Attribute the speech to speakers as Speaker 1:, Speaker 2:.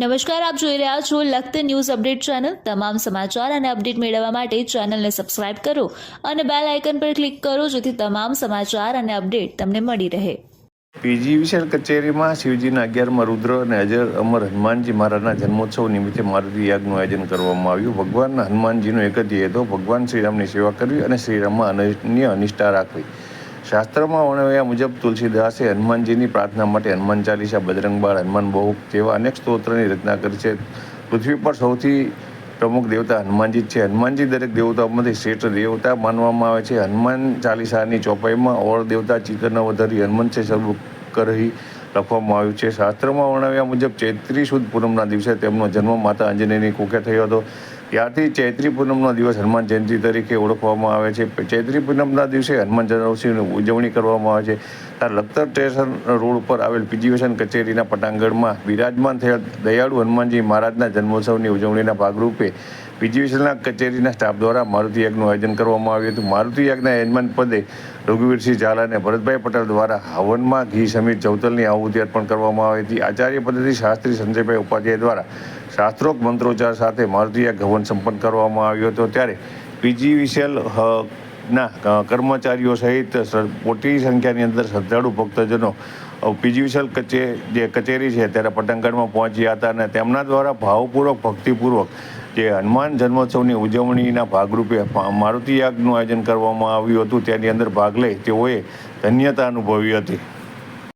Speaker 1: નમસ્કાર, આપ જોઈ રહ્યા છો લખત ન્યૂઝ અપડેટ ચેનલ. તમામ સમાચાર અને અપડેટ મેળવવા માટે ચેનલને સબસ્ક્રાઇબ કરો અને બેલ આઇકન પર ક્લિક કરો જેથી તમામ સમાચાર અને અપડેટ તમને મળી રહે.
Speaker 2: પીજી વિશાલ કચેરીમાં શિવજીના અગિયારમાં રુદ્ર અને અજર અમર હનુમાનજી મહારાજના જન્મોત્સવ નિમિત્તે મારુતિ યાગનું આયોજન કરવામાં આવ્યું. ભગવાન હનુમાનજીનો એક જ હતો, ભગવાન શ્રીરામની સેવા કરવી અને શ્રીરામમાં અનન્ય અનિષ્ઠા રાખવી. શાસ્ત્રમાં વર્ણવ્યા મુજબ તુલસીદાસે હનુમાનજીની પ્રાર્થના માટે હનુમાન ચાલીસા, બજરંગ બાળ, હનુમાન બહુ જેવા અનેક સ્તોત્રની રચના કરી છે. પૃથ્વી પર સૌથી પ્રમુખ દેવતા હનુમાનજી છે. હનુમાનજી દરેક દેવતાઓમાંથી શ્રેષ્ઠ દેવતા માનવામાં આવે છે. હનુમાન ચાલીસાની ચોપાઈમાં ઓર દેવતા ચિત્તન વધારી હનુમાન છે સર્વ કરહી લખવામાં આવ્યું છે. શાસ્ત્રમાં વર્ણવ્યા મુજબ ચૈત્રી સુદ પૂનમના દિવસે તેમનો જન્મ માતા અંજનેયની કુખે થયો હતો. ત્યારથી ચૈત્રી પૂનમનો દિવસ હનુમાન જયંતિ તરીકે ઓળખવામાં આવે છે. ચૈત્રી પૂનમના દિવસે હનુમાન જન્મોત્સવની ઉજવણી કરવામાં આવે છે. ત્યાં લખતર સ્ટેશન રોડ ઉપર આવેલ પીજીવેશન કચેરીના પટાંગણમાં બિરાજમાન થયેલ દયાળુ હનુમાનજી મહારાજના જન્મોત્સવની ઉજવણીના ભાગરૂપે પીજીવેશનના કચેરીના સ્ટાફ દ્વારા મારુતિ યાગનું આયોજન કરવામાં આવ્યું હતું. મારુતિ યાગના યજમાન પદે રઘુવીરસિંહ ઝાલા અને ભરતભાઈ પટેલ દ્વારા હવનમાં ઘી સમિત જવતલની આહુતિ અર્પણ કરવામાં આવી હતી. આચાર્ય પદ્ધતિ શાસ્ત્રી સંજયભાઈ ઉપાધ્યાય દ્વારા શાસ્ત્રોક્ત મંત્રોચ્ચાર સાથે મારુતિ યાગ હવન સંપન્ન કરવામાં આવ્યો હતો. ત્યારે પીજીવીસીએલ ના કર્મચારીઓ સહિત મોટી સંખ્યાની અંદર શ્રદ્ધાળુ ભક્તજનો પીજીવીસીએલ કચે, જે કચેરી છે ત્યારે પટંગણમાં પહોંચ્યા હતા અને તેમના દ્વારા ભાવપૂર્વક, ભક્તિપૂર્વક જે હનુમાન જન્મોત્સવની ઉજવણીના ભાગરૂપે મારુતિ યાગનું આયોજન કરવામાં આવ્યું હતું. તેની અંદર ભાગ લઈ તેઓએ ધન્યતા અનુભવી હતી.